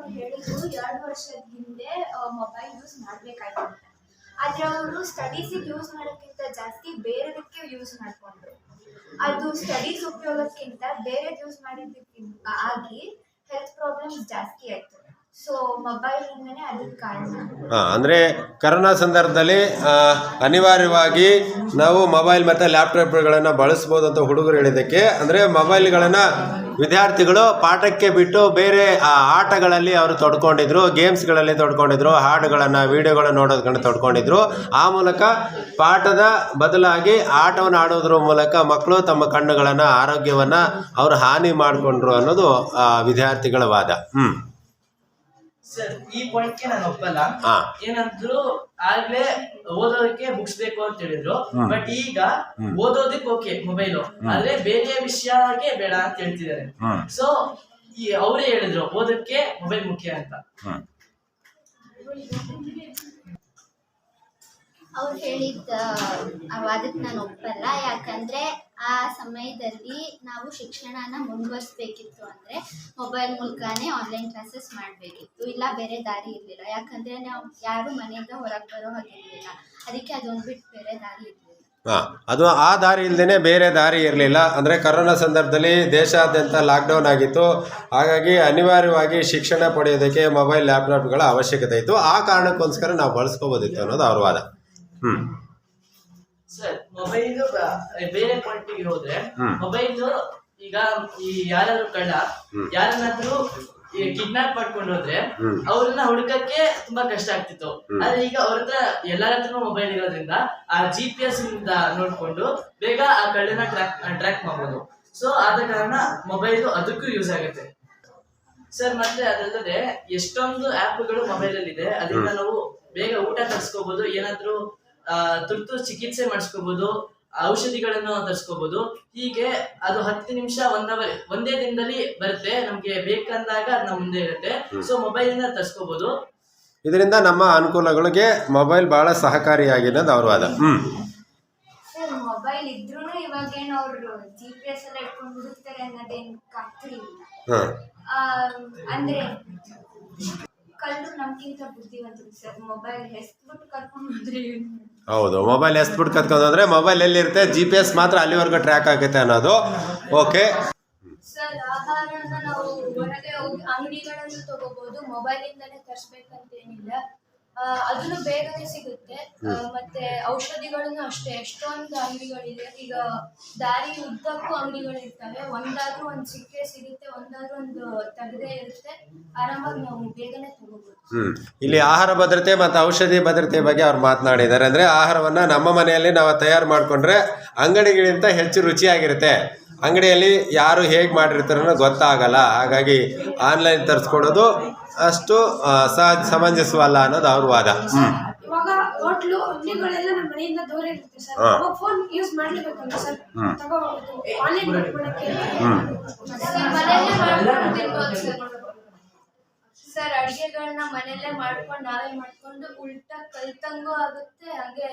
ಅವ್ರು ಹೇಳಿದ್ರು ಎರಡು ವರ್ಷದ ಹಿಂದೆ ಮೊಬೈಲ್ ಯೂಸ್ ಮಾಡ್ಬೇಕಾಯ್ತು ಅಂತ. ಆದ್ರೆ ಅವರು ಸ್ಟಡೀಸಿಗೆ ಯೂಸ್ ಮಾಡೋಕ್ಕಿಂತ ಜಾಸ್ತಿ ಬೇರೆದಕ್ಕೆ ಯೂಸ್ ಮಾಡ್ಕೊಂಡ್ರು. ಅದು ಸ್ಟಡೀಸ್ ಉಪಯೋಗಕ್ಕಿಂತ ಬೇರೆ ಯೂಸ್ ಮಾಡಿದ್ದಕ್ಕಿಂತ ಆಗಿ ಹೆಲ್ತ್ ಪ್ರಾಬ್ಲಮ್ಸ್ ಜಾಸ್ತಿ ಆಯ್ತು. ಮೊಬೈಲ್ ಹಾಂ, ಅಂದರೆ ಕರೋನಾ ಸಂದರ್ಭದಲ್ಲಿ ಅನಿವಾರ್ಯವಾಗಿ ನಾವು ಮೊಬೈಲ್ ಮತ್ತು ಲ್ಯಾಪ್ಟಾಪ್ಗಳನ್ನು ಬಳಸ್ಬೋದು ಅಂತ ಹುಡುಗರು ಹೇಳಿದ್ದಕ್ಕೆ, ಅಂದರೆ ಮೊಬೈಲ್ಗಳನ್ನು ವಿದ್ಯಾರ್ಥಿಗಳು ಪಾಠಕ್ಕೆ ಬಿಟ್ಟು ಬೇರೆ ಆಟಗಳಲ್ಲಿ ಅವರು ತೊಡ್ಕೊಂಡಿದ್ರು ಗೇಮ್ಸ್ಗಳಲ್ಲಿ ತೊಡ್ಕೊಂಡಿದ್ರು, ಹಾಡುಗಳನ್ನು ವೀಡಿಯೋಗಳನ್ನು ನೋಡೋದನ್ನು ತೊಡ್ಕೊಂಡಿದ್ರು. ಆ ಮೂಲಕ ಪಾಠದ ಬದಲಾಗಿ ಆಟವನ್ನು ಆಡೋದ್ರ ಮೂಲಕ ಮಕ್ಕಳು ತಮ್ಮ ಕಣ್ಣುಗಳನ್ನು, ಆರೋಗ್ಯವನ್ನು ಅವರು ಹಾನಿ ಮಾಡಿಕೊಂಡ್ರು ಅನ್ನೋದು ವಿದ್ಯಾರ್ಥಿಗಳ ವಾದ. ಸರ್ ಈ ಪಾಯಿಂಟ್ಗೆ ನಾನು ಒಪ್ಪಲ್ಲ. ಹಾಂ. ಏನಂದ್ರು ಆಗ್ಲೇ ಓದೋದಕ್ಕೆ ಬುಕ್ಸ್ ಬೇಕು ಅಂತ ಹೇಳಿದ್ರು. ಬಟ್ ಈಗ ಹ್ಮ್. ಓದೋದಕ್ಕೆ ಓಕೆ ಮೊಬೈಲು ಆದ್ರೆ ಬೇರೆ ವಿಷಯಕ್ಕೆ ಬೇಡ ಅಂತ ಹೇಳ್ತಿದ್ದಾರೆ. ಹ್ಞೂ ಸೊ ಈ ಅವರೇ ಹೇಳಿದ್ರು ಓದಕ್ಕೆ ಮೊಬೈಲ್ ಮುಖ್ಯ ಅಂತ. ಹ್ಞೂ ಅವ್ರು ಹೇಳಿದ ಅದಕ್ಕೆ ನಾನು ಒಪ್ಪಲ್ಲ. ಯಾಕಂದ್ರೆ ಆ ಸಮಯದಲ್ಲಿ ನಾವು ಶಿಕ್ಷಣನ ಮುಂದುವರಿಸ್ಬೇಕಿತ್ತು ಅಂದ್ರೆ ಮೊಬೈಲ್ ಮೂಲಕನೇ ಆನ್ಲೈನ್ ಕ್ಲಾಸಸ್ ಮಾಡಬೇಕಿತ್ತು. ಇಲ್ಲ ಬೇರೆ ದಾರಿ ಇರಲಿಲ್ಲ. ಯಾಕಂದ್ರೆ ನಾವು ಯಾರು ಮನೆಯಿಂದ ಹೊರಗೆ ಬರೋ ಹಾಗಿರಲಿಲ್ಲ ಅದಕ್ಕೆ ಅದೊಂದು ಬಿಟ್ಟು ಬೇರೆ ದಾರಿ ಇರಲಿಲ್ಲ. ಹಾಂ, ಅದು ಆ ದಾರಿ ಇಲ್ಲದೇ ಬೇರೆ ದಾರಿ ಇರಲಿಲ್ಲ. ಅಂದರೆ ಕರೋನಾ ಸಂದರ್ಭದಲ್ಲಿ ದೇಶಾದ್ಯಂತ ಲಾಕ್ಡೌನ್ ಆಗಿತ್ತು. ಹಾಗಾಗಿ ಅನಿವಾರ್ಯವಾಗಿ ಶಿಕ್ಷಣ ಪಡೆಯೋದಕ್ಕೆ ಮೊಬೈಲ್ ಲ್ಯಾಪ್ಟಾಪ್ಗಳ ಅವಶ್ಯಕತೆ ಇತ್ತು. ಆ ಕಾರಣಕ್ಕೋಸ್ಕರ ನಾವು ಬಳಸ್ಕೋಬೋದಿತ್ತು ಅನ್ನೋದು ಅವ್ರ ವಾದ. ಹ್ಞೂ ಸರ್ ಮೊಬೈಲ್ ಬೇರೆ ಪಾಯಿಂಟಿಗೆ ಹೋದ್ರೆ ಮೊಬೈಲ್ ಈಗ ಈ ಯಾರಾದ್ರೂ ಕಳ್ಳ. ಯಾರನ್ನಾದ್ರೂ ಕಿಡ್ನಾಪ್ ಮಾಡ್ಕೊಂಡು ಹೋದ್ರೆ ಅವ್ರನ್ನ ಹುಡುಕಕ್ಕೆ ತುಂಬಾ ಕಷ್ಟ ಆಗ್ತಿತ್ತು. ಆದ್ರೆ ಈಗ ಅವ್ರ ಹತ್ರ ಎಲ್ಲರ ಹತ್ರನೂ ಮೊಬೈಲ್ ಇರೋದ್ರಿಂದ ಆ ಜಿ ಪಿ ಎಸ್ ಇಂದ ನೋಡ್ಕೊಂಡು ಬೇಗ ಆ ಕಳ್ಳನ ಟ್ರ್ಯಾಕ್ ಟ್ರ್ಯಾಕ್ ಮಾಡ್ಬೋದು. ಸೊ ಆದ ಕಾರಣ ಮೊಬೈಲ್ ಅದಕ್ಕೂ ಯೂಸ್ ಆಗುತ್ತೆ. ಸರ್ ಮತ್ತೆ ಅದಲ್ಲದೆ ಎಷ್ಟೊಂದು ಆ್ಯಪ್ಗಳು ಮೊಬೈಲ್ ಅಲ್ಲಿ ಇದೆ. ಅದರಿಂದ ನಾವು ಬೇಗ ಊಟ ತರಿಸ್ಕೋಬಹುದು ಏನಾದ್ರೂ ತುರ್ತು ಚಿಕಿತ್ಸೆ ಮಾಡಿಸ್ಕೋಬಹುದು ಔಷಧಿಗಳನ್ನು ತರಿಸ್ಕೋಬಹುದು ಹೀಗೆ ಅದು ಹತ್ತು ನಿಮಿಷ ಒಂದ್ ಅವರ್ ಒಂದೇ ದಿನದಲ್ಲಿ ಬರುತ್ತೆ. ನಮ್ಗೆ ಬೇಕಂದಾಗ ಅದ್ ನಮ್ಮ ಮುಂದೆ ಇರುತ್ತೆ. ಸೊ ಮೊಬೈಲ್ ಇಂದ ತರಿಸ್ಕೋಬಹುದು ಇದರಿಂದ ನಮ್ಮ ಅನುಕೂಲಗಳಿಗೆ ಮೊಬೈಲ್ ಬಹಳ ಸಹಕಾರಿಯಾಗಿದೆ ಅವ್ರ ವಾದ ಸರ್ ಮೊಬೈಲ್ ಇದ್ರೂ ಇವಾಗೇನು ಅವರು ಜಿ ಪಿ ಎಸ್ ಎಲ್ಲ ಇಟ್ಕೊಂಡು ಹುಡುಕ್ತಾರೆ ಅನ್ನೋದೇನು ಆಗ್ತಿರ್ಲಿಲ್ಲ ಹಾಂ. ಆ, ಅಂದ್ರೆ ಕಳ್ಳರು ನಮ್ಗಿಂತ ಬುದ್ಧಿವಂತರು ಸರ್. ಮೊಬೈಲ್ ಹೆಸ್ಬಿಟ್ಟು ಬಿಟ್ಟು ಹೋದ್ರಿ ಹೌದು ಮೊಬೈಲ್ ಎಸ್ಬಿಟ್ಟು ಕತ್ಕೊಂಡ್ರೆ ಮೊಬೈಲ್ ಎಲ್ಲಿರುತ್ತೆ? ಜಿ ಪಿ ಎಸ್ ಮಾತ್ರ ಅಲ್ಲಿವರೆಗೂ ಟ್ರ್ಯಾಕ್ ಆಗುತ್ತೆ ಅನ್ನೋದು. ಓಕೆ ಸರ್ ಆಹಾರನ ನಾವು ಹೊರಗೆ ಹೋಗಿ ಅಂಗಡಿಗಳನ್ನು ತಗೋಬಹುದು ಮೊಬೈಲ್ ಇಂದಾನೆ ತರ್ಸ್ಬೇಕಂತ ಏನಿಲ್ಲ ಆ, ಅದನ್ನು ಬೇಗನೆ ಸಿಗುತ್ತೆ. ಮತ್ತೆ ಔಷಧಿಗಳನ್ನು ಅಷ್ಟೇ ಎಷ್ಟೊಂದು ಅಂಗಡಿಗಳಿದೆ. ಈಗ ದಾರಿ ಉದ್ದಕ್ಕೂ ಅಂಗಡಿಗಳಿರ್ತವೆ. ಒಂದಾದ್ರೂ ಒಂದು ಸಿಕ್ಕೇ ಸಿಗುತ್ತೆ ಒಂದಾದ್ರೂ ಒಂದು ತೆಗೆದೇ ಇರುತ್ತೆ. ಆರಾಮಾಗಿ ನಾವು ಬೇಗನೆ ತಗೋಬಹುದು ಹ್ಮ್. ಇಲ್ಲಿ ಆಹಾರ ಭದ್ರತೆ ಮತ್ತು ಔಷಧಿ ಭದ್ರತೆ ಬಗ್ಗೆ ಅವ್ರು ಮಾತನಾಡಿದ್ದಾರೆ. ಅಂದರೆ ಆಹಾರವನ್ನು ನಮ್ಮ ಮನೆಯಲ್ಲಿ ನಾವು ತಯಾರು ಮಾಡಿಕೊಂಡ್ರೆ ಅಂಗಡಿಗಳಿಗಿಂತ ಹೆಚ್ಚು ರುಚಿಯಾಗಿರುತ್ತೆ. ಅಂಗಡಿಯಲ್ಲಿ ಯಾರು ಹೇಗೆ ಮಾಡಿರ್ತಾರೋ ಗೊತ್ತಾಗಲ್ಲ. ಹಾಗಾಗಿ ಆನ್ಲೈನ್ ತರಿಸ್ಕೊಡೋದು ಅಷ್ಟು ಸಮಂಜಸವಲ್ಲ ಅನ್ನೋದು ಅವ್ರ ವಾದ. ಹ್ಞೂ ಇವಾಗ ಹೋಟ್ಲು ಅಂಗಡಿಗಳೆಲ್ಲ ನಮ್ಮ ಮನೆಯಿಂದ ದೂರ ಇರುತ್ತೆ ಸರ್. ಹಾ. ಅವಾಗ ಫೋನ್ ಯೂಸ್ ಮಾಡ್ಲೇಬೇಕಲ್ಲ ಸರ್? ಹ್ಮ್. ತಗೋಬಹುದು. ಆನ್ಲೈನ್ ಮಾಡ್ಕೊಳಕ್ಕೆ. ಹ್ಞೂ ಮನೆಯಲ್ಲೇ ಮಾಡ್ಕೊಂಡು ತಿನ್ಬೋದು ಸರ್. ಸರ್ ಅಡಿಗೆಗಳನ್ನ ಮನೆಯಲ್ಲೇ ಮಾಡ್ಕೊಂಡು ನಾವೇ ಮಾಡ್ಕೊಂಡು ಉಲ್ಟಾ ಕಲ್ತಂಗೂ ಆಗುತ್ತೆ ಹಾಗೆ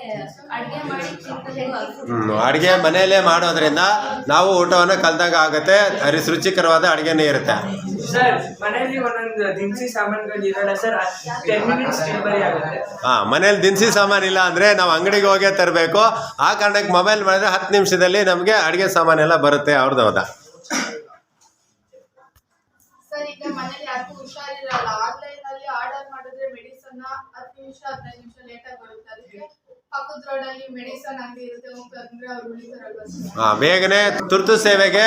ಅಡಿಗೆ ಮಾಡಿ ಅಡಿಗೆ ಆಗುತ್ತೆ. ಹ್ಞೂ ಅಡುಗೆ ಮನೆಯಲ್ಲೇ ಮಾಡೋದ್ರಿಂದ ನಾವು ಊಟವನ್ನು ಕಲ್ದಾಗ ಆಗುತ್ತೆ ಅರಿ ರುಚಿಕರವಾದ ಅಡುಗೆನೇ ಇರುತ್ತೆ. ಸರ್ ಮನೆಯಲ್ಲಿ ಒಂದೊಂದು ದಿನಸಿ ಸಾಮಾನುಗಳು ಇರಲ್ಲ ಸರ್ ಟೆನ್ ಮಿನಿಟ್ಸ್ ಡೆಲಿವರಿ ಆಗುತ್ತೆ. ಹಾಂ ಮನೇಲಿ ದಿನಸಿ ಸಾಮಾನಿಲ್ಲ ಅಂದರೆ ನಾವು ಅಂಗಡಿಗೆ ಹೋಗೇ ತರಬೇಕು. ಆ ಕಾರಣಕ್ಕೆ ಮೊಬೈಲ್ ಮಾಡಿದ್ರೆ ಹತ್ತು ನಿಮಿಷದಲ್ಲಿ ನಮಗೆ ಅಡುಗೆ ಸಾಮಾನೆಲ್ಲ ಬರುತ್ತೆ ಅವ್ರದ್ದು ಹೌದಾ? ನಿಮಿಷ ಹದಿನೈದು ನಿಮಿಷ ಲೇಟ್ ಆಗಿ ಬರುತ್ತೆ ಅದಕ್ಕೆ ಪಕ್ಕದ ರೋಡ್ ಅಲ್ಲಿ ಮೆಡಿಸನ್ ಅಂಗಡಿ ಇರುತ್ತೆ ಹೋಗ್ತಂದ್ರೆ ಅವ್ರು ಉಳಿತಾರಲ್ವಾ ಹಾಂ ಬೇಗನೆ ತುರ್ತು ಸೇವೆಗೆ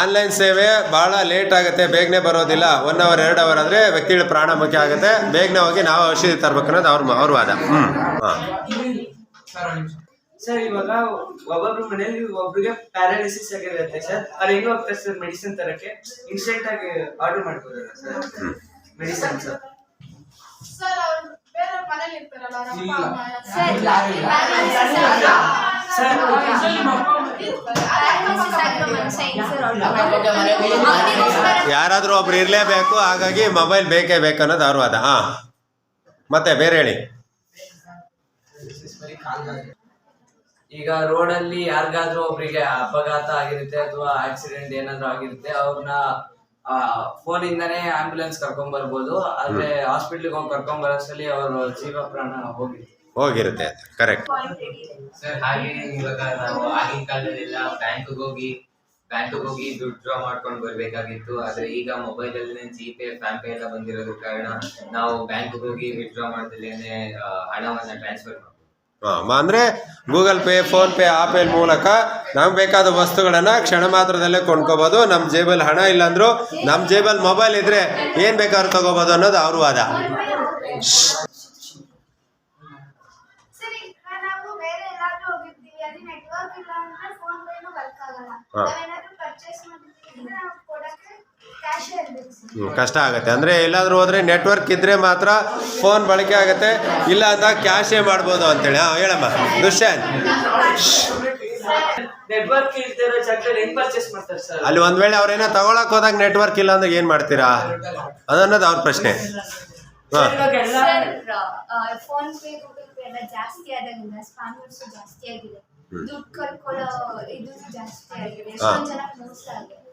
ಆನ್ಲೈನ್ ಸೇವೆ ಭಾಳ ಲೇಟ್ ಆಗುತ್ತೆ ಬೇಗನೆ ಬರೋದಿಲ್ಲ. ಒನ್ ಅವರ್ ಎರಡು ಅವರ್ ಆದರೆ ವ್ಯಕ್ತಿಗಳ ಪ್ರಾಣ ಮುಖ್ಯ ಆಗುತ್ತೆ. ಬೇಗನೆ ಹೋಗಿ ನಾವು ಔಷಧಿ ತರ್ಬೇಕನ್ನೋದು ಅನ್ನೋದು ಅವ್ರ ಅವ್ರ ವಾದ. ಹ್ಞೂ ಹಾಂ. ಸರ್ ಇವಾಗ ಒಬ್ಬೊಬ್ರು ಮನೆಯಲ್ಲಿ ಒಬ್ರಿಗೆ ಪ್ಯಾರಾಲಿಸಿಸ್ ಆಗಿರುತ್ತೆ ಸರ್. ಅವ್ರು ಹೆಂಗ್ ಹೋಗ್ತಾರೆ ಸರ್ ಮೆಡಿಸಿನ್ ತರಕ್ಕೆ? ಇನ್ಸ್ಟೆಂಟ್ ಆಗಿ ಆರ್ಡರ್ ಮಾಡ್ಬೋದಲ್ಲ ಸರ್? Medicine sir. ಸರ್ ಅವ್ರು ಯಾರಾದರೂ ಒಬ್ರು ಇರಲೇಬೇಕು ಹಾಗಾಗಿ ಮೊಬೈಲ್ ಬೇಕೇ ಬೇಕು ಅನ್ನೋದು ಅವ್ರ ವಾದ ಹಾ. ಮತ್ತೆ ಬೇರೆ ಹೇಳಿ. ಈಗ ರೋಡಲ್ಲಿ ಯಾರಿಗಾದ್ರೂ ಒಬ್ರಿಗೆ ಅಪಘಾತ ಆಗಿರುತ್ತೆ ಅಥವಾ ಆಕ್ಸಿಡೆಂಟ್ ಏನಾದ್ರೂ ಆಗಿರುತ್ತೆ ಅವ್ರನ್ನ ಫೋನ್ ಇಂದಾನೇ ಆಂಬ್ಯುಲೆನ್ಸ್ ಕರ್ಕೊಂಡ್ ಬರ್ಬೋದು. ಆದ್ರೆ ಹಾಸ್ಪಿಟ್ಲಿಗೆ ಹೋಗಿ ಕರ್ಕೊಂಡ್ ಬರೋಷ್ಟರಲ್ಲಿ ಅವ್ರ ಜೀವ ಪ್ರಾಣ ಹೋಗಿ ಹೋಗಿರುತ್ತೆ ಕರೆಕ್ಟ್ ಸರ್ ಹಾಗೆ ಇವಾಗ ನಾವು ಆಗಿನ ಕಾಲದಲ್ಲಿ ಬ್ಯಾಂಕ್ಗೆ ಹೋಗಿ ಬ್ಯಾಂಕ್ಗೆ ಹೋಗಿ ದುಡ್ಡು ಡ್ರಾ ಮಾಡ್ಕೊಂಡು ಬರ್ಬೇಕಾಗಿತ್ತು. ಆದ್ರೆ ಈಗ ಮೊಬೈಲ್ ಅಲ್ಲಿ ಜಿ ಪೇ ಫೋನ್ ಪೇ ಎಲ್ಲ ಬಂದಿರೋದ್ರ ಕಾರಣ ನಾವು ಬ್ಯಾಂಕ್ ಹೋಗಿ ವಿತ್ಡ್ರಾ ಮಾಡ್ದಲೇನೆ ಆ, ಹಣವನ್ನ ಟ್ರಾನ್ಸ್ಫರ್ ಮಾಡ್ಬೋದು. ಅಂದರೆ ಗೂಗಲ್ ಪೇ ಫೋನ್ ಪೇ ಆಪೇಲ್ ಮೂಲಕ ನಮ್ಗೆ ಬೇಕಾದ ವಸ್ತುಗಳನ್ನು ಕ್ಷಣ ಮಾತ್ರದಲ್ಲೇ ಕೊಂಡ್ಕೋಬೋದು. ನಮ್ಮ ಜೇಬಲ್ಲಿ ಹಣ ಇಲ್ಲಾಂದ್ರೂ ನಮ್ಮ ಜೇಬಲ್ಲಿ ಮೊಬೈಲ್ ಇದ್ರೆ ಏನು ಬೇಕಾದ್ರೂ ತಗೋಬೋದು ಅನ್ನೋದು ಅವ್ರ ವಾದ. ಸರಿ ನಾವು ಬೇರೆ ಎಲ್ಲಾದ್ರೂ ಹೋಗಿರ್ತೀವಿ ಅಲ್ಲಿ ನೆಟ್ವರ್ಕ್ ಇಲ್ಲ ಅಂದ್ರೆ ಫೋನ್ ಪೇನು ವರ್ಕ್ ಆಗಲ್ಲ ಹಾ. ನಾವೇನಾದ್ರೂ ಪರ್ಚೇಸ್ ಮಾಡಿರ್ತೀವಿ ಅಂದ್ರೆ ನಾವು ಕೊಡಕ್ಕೆ ಕ್ಯಾಶ್ ಇರ್ಬೇಕು ಸರ್ ಹ್ಮ್, ಕಷ್ಟ ಆಗುತ್ತೆ. ಅಂದರೆ ಎಲ್ಲಾದರೂ ಹೋದರೆ ನೆಟ್ವರ್ಕ್ ಇದ್ದರೆ ಮಾತ್ರ ಫೋನ್ ಬಳಕೆ ಆಗುತ್ತೆ. ಇಲ್ಲ ಅಂತ ಕ್ಯಾಶೇ ಮಾಡ್ಬೋದು ಅಂತೇಳಿ. ಹಾಂ ಹೇಳಮ್ಮ. ದುಷ್ಯಂತ್. ನೆಟ್ವರ್ಕ್ ಇಲ್ದಿರೋ ಜಾಗದಲ್ಲಿ ಪರ್ಚೇಸ್ ಮಾಡ್ತಾರೆ ಸರ್ ಅಲ್ಲಿ ಒಂದ್ ವೇಳೆ ಅವ್ರೇನೋ ತಗೊಳಕ್ ಹೋದಾಗ ನೆಟ್ವರ್ಕ್ ಇಲ್ಲ ಅಂದ್ರೆ ಏನು ಮಾಡ್ತೀರಾ? ಅದನ್ನೋದು ಅವ್ರ ಪ್ರಶ್ನೆ. ಹಾಂ. ಜಾಸ್ತಿ ಆಗಿದೆ.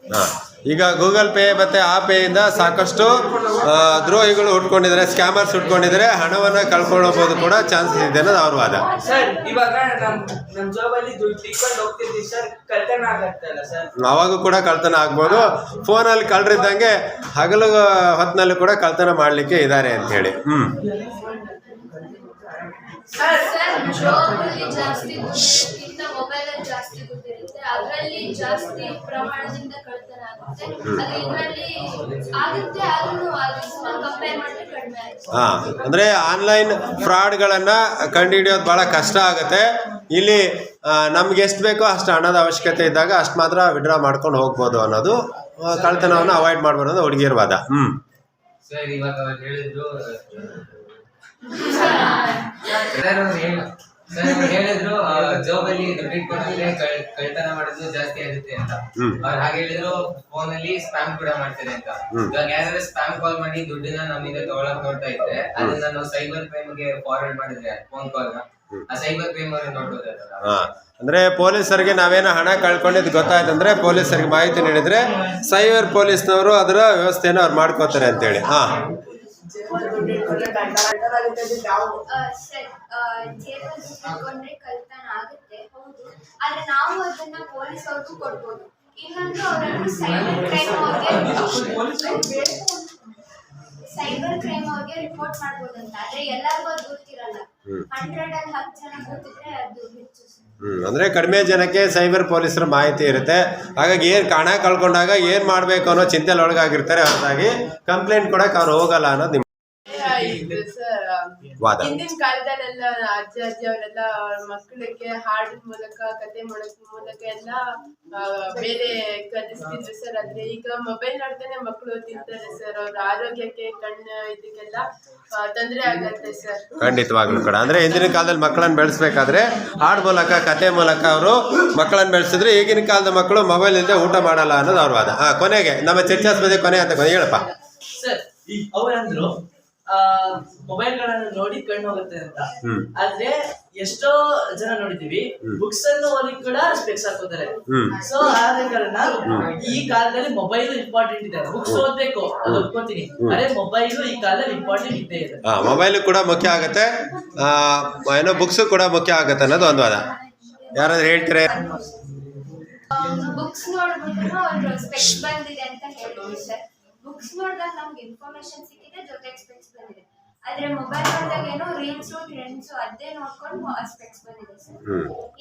ಈಗ ಗೂಗಲ್ ಪೇ ಮತ್ತು ಆ ಪೇಯಿಂದ ಸಾಕಷ್ಟು ದ್ರೋಹಿಗಳು ಹುಟ್ಕೊಂಡಿದ್ದಾರೆ ಸ್ಕ್ಯಾಮರ್ಸ್ ಹುಟ್ಕೊಂಡಿದ್ದಾರೆ ಹಣವನ್ನು ಕಳ್ಕೊಳ್ಳಬಹುದು ಕೂಡ ಚಾನ್ಸಸ್ ಇದೆ ಅನ್ನೋದು ಅವ್ರ ವಾದ. ಸರ್ ಇವಾಗ ನಮ್ ನಮ್ ಜಾಬಲ್ಲಿ ದುಡ್ಡು ಇಟ್ಕೊಂಡು ಹೋಗ್ತಿದ್ವಿ ಸರ್ ಕಳ್ತನ ಆಗತ್ತಲ್ಲ ಸರ್? ಅವಾಗೂ ಕೂಡ ಕಳ್ತನ ಆಗ್ಬೋದು. ಫೋನಲ್ಲಿ ಕಳ್ರಿದ್ದಂಗೆ ಹಗಲು ಹೊತ್ತಿನಲ್ಲಿ ಕೂಡ ಕಳ್ತನ ಮಾಡಲಿಕ್ಕೆ ಇದ್ದಾರೆ ಅಂತ ಹೇಳಿ. ಹ್ಞೂ ಸರ್ ಜಾಸ್ತಿ ಅದರಲ್ಲಿ ಜಾಸ್ತಿ ಪ್ರಮಾಣದಿಂದ ಕಳ್ತನ ಆಗುತ್ತೆ ಅಲ್ಲಿ ಇದರಲ್ಲಿ ಆಗುತ್ತೆ ಆದ್ರೂ ಕಂಪೇರ್ ಮಾಡಿದ್ರೆ ಕಡಿಮೆ ಆಗುತ್ತೆ ಹಾಂ ಅಂದರೆ ಆನ್ಲೈನ್ ಫ್ರಾಡ್ಗಳನ್ನು ಕಂಡುಹಿಡಿಯೋದು ಬಹಳ ಕಷ್ಟ ಆಗುತ್ತೆ ಇಲ್ಲಿ ನಮ್ಗೆ ಎಷ್ಟು ಬೇಕೋ ಅಷ್ಟು ಹಣದ ಅವಶ್ಯಕತೆ ಇದ್ದಾಗ ಅಷ್ಟು ಮಾತ್ರ ವಿಡ್ರಾ ಮಾಡ್ಕೊಂಡು ಹೋಗ್ಬೋದು ಅನ್ನೋದು ಕಳ್ತನವನ್ನ ಅವಾಯ್ಡ್ ಮಾಡ್ಬೋದು ಅನ್ನೋದು ಹುಡುಗಿಯರ ವಾದ ಹ್ಞೂ ಸರ್ ಇವಾಗ ಹೇಳಿದ್ರು ಸರ್ ಹೇಳಿದ್ರು ಜಾಬ್ ಅಲ್ಲಿ ಕ್ರೆಡಿಟ್ ಕಳ್- ಕಳ್ತನ ಮಾಡೋದು ಜಾಸ್ತಿ ಆಗುತ್ತೆ ಅಂತ. ಅವ್ರು ಹಾಗೆ ಹೇಳಿದ್ರು ಫೋನ್ ಅಲ್ಲಿ ಸ್ಪ್ಯಾಮ್ ಕೂಡ ಮಾಡ್ತಾರೆ ಅಂತ. ಇವಾಗ ಯಾರಾದ್ರೂ ಸ್ಪ್ಯಾಮ್ ಕಾಲ್ ಮಾಡಿ ದುಡ್ಡಿನ ನಮ್ಮಿಂದ ತಗೊಳಕ್ ನೋಡ್ತಾ ಇದ್ರೆ ಅದನ್ನ ನಾವು ಸೈಬರ್ ಕ್ರೈಮ್ಗೆ ಫಾರ್ವರ್ಡ್ ಮಾಡಿದ್ರೆ ಫೋನ್ ಕಾಲ್ ಆ ಸೈಬರ್ ಕ್ರೈಮ್ ಅವ್ರು ನೋಡ್ಬೋದಲ್ಲ ಅಂದ್ರೆ ಅಂದರೆ ಪೊಲೀಸರಿಗೆ ನಾವೇನೋ ಹಣ ಕಳ್ಕೊಂಡಿದ್ ಗೊತ್ತಾಯ್ತಂದ್ರೆ ಪೊಲೀಸರಿಗೆ ಮಾಹಿತಿ ನೀಡಿದ್ರೆ ಸೈಬರ್ ಪೊಲೀಸ್ನವರು ಅದರ ವ್ಯವಸ್ಥೆಯನ್ನು ಅವ್ರು ಮಾಡ್ಕೋತಾರೆ ಅಂತೇಳಿ. ಹಾಂ. ಸರ್. ಜೇಬಲ್ಲಿ ಇಟ್ಕೊಂಡ್ರೆ ಕಳ್ತನ ಆಗುತ್ತೆ. ಹೌದು. ಆದ್ರೆ ನಾವು ಅದನ್ನ ಪೊಲೀಸ್ ಅವ್ರಿಗೂ ಕೊಡ್ಬೋದು. ಇನ್ನೊಂದು ಅವರನ್ನು ಸೈಬರ್ ಕ್ರೈಮ್ ಅವ್ರಿಗೆ ಸೈಬರ್ ಕ್ರೈಮ್ ಅವ್ರಿಗೆ ರಿಪೋರ್ಟ್ ಮಾಡ್ಬೋದಂತ ಆದ್ರೆ ಎಲ್ಲರಿಗೂ ಅದು ಗೊತ್ತಿರಲ್ಲ. ಹಂಡ್ರೆಡ್ ಅಲ್ಲಿ ಹತ್ತು ಜನ ಗೊತ್ತಿದ್ರೆ ಅದು ಹೆಚ್ಚು. ಸರ್ ಹ್ಞೂ ಕಡಿಮೆ ಜನಕ್ಕೆ ಸೈಬರ್ ಪೊಲೀಸರ ಮಾಹಿತಿ ಇರುತ್ತೆ. ಹಾಗಾಗಿ ಏನ್ ಹಣ ಕಳ್ಕೊಂಡಾಗ ಏನ್ ಮಾಡಬೇಕು ಅನ್ನೋ ಚಿಂತೆಲಿ ಒಳಗಾಗಿರ್ತಾರೆ. ಹೊರತಾಗಿ ಕಂಪ್ಲೇಂಟ್ ಕೊಡಕ್ಕೆ ಅವ್ರು ಹೋಗಲ್ಲ ಅನ್ನೋದು ವಾದ. ಹಿಂದಿನ ಕಾಲದಲ್ಲೆಲ್ಲ ಅಜ್ಜ ಅಜ್ಜಿ ಅವರೆಲ್ಲ ಅವ್ರ ಮಕ್ಕಳಿಗೆ ಹಾಡಿನ ಮೂಲಕ ಕತೆ ಮೂಲಕ ಎಲ್ಲ ಆ, ಬೇರೆ ಕಲಿಸ್ತಿದ್ರು ಸರ್. ಆದ್ರೆ ಈಗ ಮೊಬೈಲ್ ನೋಡ್ತಾನೆ ಮಕ್ಕಳು ತಿಂತಾರೆ ಸರ್. ಅವ್ರ ಆರೋಗ್ಯಕ್ಕೆ ಕಣ್ಣು ಇದಕ್ಕೆಲ್ಲ ತೊಂದರೆ ಆಗತ್ತೆ ಸರ್. ಖಂಡಿತವಾಗ್ಲೂ ಕೂಡ ಅಂದ್ರೆ ಹಿಂದಿನ ಕಾಲದಲ್ಲಿ ಮಕ್ಕಳನ್ನ ಬೆಳೆಸ್ಬೇಕಾದ್ರೆ ಹಾಡ್ ಮೂಲಕ ಕತೆ ಮೂಲಕ ಅವರು ಮಕ್ಕಳನ್ನ ಬೆಳೆಸಿದ್ರೆ ಈಗಿನ ಕಾಲದ ಮಕ್ಕಳು ಮೊಬೈಲ್ ಇಲ್ಲದೆ ಊಟ ಮಾಡಲ್ಲ ಅನ್ನೋದು ಅವ್ರ ವಾದ. ಹಾ ಕೊನೆಗೆ ನಮ್ಮ ಚರ್ಚಾಸ್ಪದ ಕೊನೆ ಅಂತ ಕೊನೆ ಹೇಳಪ್ಪ. ಸರ್ ಅವ್ರಂದ್ರು ಆ ಮೊಬೈಲ್ಗಳನ್ನು ನೋಡಿ ಕಣ್ಣು ಹೋಗುತ್ತೆ ಅಂತ. ಆದ್ರೆ ಎಷ್ಟೋ ಜನ ನೋಡಿದೀವಿ ಬುಕ್ಸ್ ಅನ್ನು ಓದಿ ಕೂಡ ಸ್ಪೆಕ್ಸ್ ಹಾಕೋತಾರೆ. ಸೊ ಆದ ಕಾರಣ ಈ ಕಾಲದಲ್ಲಿ ಮೊಬೈಲ್ ಇಂಪಾರ್ಟೆಂಟ್ ಇದೆ. ಬುಕ್ಸ್ ಓದ್ಬೇಕು ಅದು ಒಪ್ಕೋತೀನಿ. ಅದೇ ಮೊಬೈಲ್ ಈ ಕಾಲದಲ್ಲಿ ಇಂಪಾರ್ಟೆಂಟ್ ಇದ್ದೇ ಇದೆ. ಮೊಬೈಲ್ ಮೊಬೈಲು ಕೂಡ ಮುಖ್ಯ ಆಗುತ್ತೆ. ಆ, ಏನೋ ಬುಕ್ಸ್ ಕೂಡ ಮುಖ್ಯ ಆಗುತ್ತೆ ಅನ್ನೋದು ಒಂದು ವಾದ. ಯಾರಾದ್ರೂ ಹೇಳ್ತಾರೆ? ಬುಕ್ಸ್ ನೋಡಿದ್ರು ಅವ್ರು ಸ್ಪೆಕ್ಸ್ ಬಂದಿದೆ ಅಂತ ಹೇಳಿದ್ರು ಸರ್. ಬುಕ್ಸ್ ನೋಡಿದಾಗ ನಮ್ಗೆ ಇನ್ಫಾರ್ಮೇಶನ್ ಸಿಕ್ಕಿದೆ ಜೊತೆ ಸ್ಪೆಕ್ಸ್ ಬಂದಿದೆ. ಆದ್ರೆ ಮೊಬೈಲ್ ನೋಡಿದಾಗ ಏನೋ ರೀಲ್ಸ್ ಟ್ರೆಂಡ್ಸ್ ಅದೇ ನೋಡ್ಕೊಂಡು ಸ್ಪೆಕ್ಸ್ ಬಂದಿದೆ ಸರ್.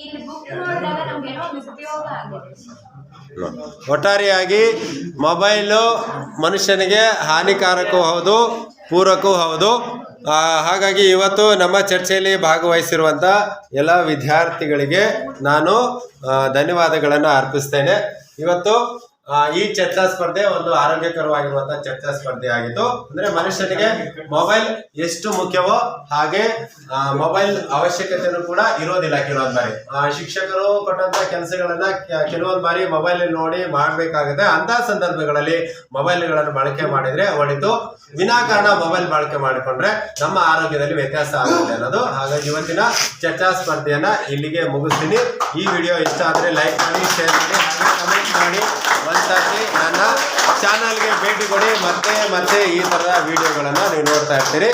ಇಲ್ಲಿ ಬುಕ್ ನೋಡಿದಾಗ ನಮ್ಗೇನೋ ಉಪಯೋಗ ಆಗಿದೆ ಒಟ್ಟಾರೆಯಾಗಿ ಮೊಬೈಲು ಮನುಷ್ಯನಿಗೆ ಹಾನಿಕಾರಕವೂ ಹೌದು ಪೂರಕವೂ ಹೌದು. ಹಾಗಾಗಿ ಇವತ್ತು ನಮ್ಮ ಚರ್ಚೆಯಲ್ಲಿ ಭಾಗವಹಿಸಿರುವಂಥ ಎಲ್ಲ ವಿದ್ಯಾರ್ಥಿಗಳಿಗೆ ನಾನು ಧನ್ಯವಾದಗಳನ್ನು ಅರ್ಪಿಸ್ತೇನೆ. ಇವತ್ತು ಈ ಚರ್ಚಾ ಸ್ಪರ್ಧೆ ಒಂದು ಆರೋಗ್ಯಕರವಾಗಿರುವಂತಹ ಚರ್ಚಾ ಸ್ಪರ್ಧೆ ಆಗಿತ್ತು ಅಂದ್ರೆ ಮನುಷ್ಯನಿಗೆ ಮೊಬೈಲ್ ಎಷ್ಟು ಮುಖ್ಯವೋ ಹಾಗೆ ಮೊಬೈಲ್ ಅವಶ್ಯಕತೆಯೂ ಕೂಡ ಇರೋದಿಲ್ಲ ಕೆಲವೊಂದ್ ಬಾರಿ. ಶಿಕ್ಷಕರು ಕೊಟ್ಟಂತ ಕೆಲಸಗಳನ್ನ ಕೆಲವೊಂದ್ ಬಾರಿ ಮೊಬೈಲ್ ನೋಡಿ ಮಾಡಬೇಕಾಗುತ್ತೆ. ಅಂತ ಸಂದರ್ಭಗಳಲ್ಲಿ ಮೊಬೈಲ್ಗಳನ್ನು ಬಳಕೆ ಮಾಡಿದ್ರೆ ಒಳಿತು. ವಿನಾಕಾರಣ ಮೊಬೈಲ್ ಬಳಕೆ ಮಾಡಿಕೊಂಡ್ರೆ ನಮ್ಮ ಆರೋಗ್ಯದಲ್ಲಿ ವ್ಯತ್ಯಾಸ ಆಗುತ್ತೆ ಅನ್ನೋದು. ಹಾಗಾಗಿ ಇವತ್ತಿನ ಚರ್ಚಾ ಸ್ಪರ್ಧೆಯನ್ನ ಇಲ್ಲಿಗೆ ಮುಗಿಸ್ತೀನಿ. ಈ ವಿಡಿಯೋ ಇಷ್ಟ ಆದ್ರೆ ಲೈಕ್ ಮಾಡಿ, ಶೇರ್ ಮಾಡಿ ಕಮೆಂಟ್ ಮಾಡಿ. ಒಂದ್ಸತಿ ನನ್ನ ಚಾನಲ್ಗೆ ಭೇಟಿ ಕೊಡಿ ಮತ್ತೆ ಮತ್ತೆ ಈ ಥರದ ವಿಡಿಯೋಗಳನ್ನು ನೀವು ನೋಡ್ತಾ ಇರ್ತೀರಿ.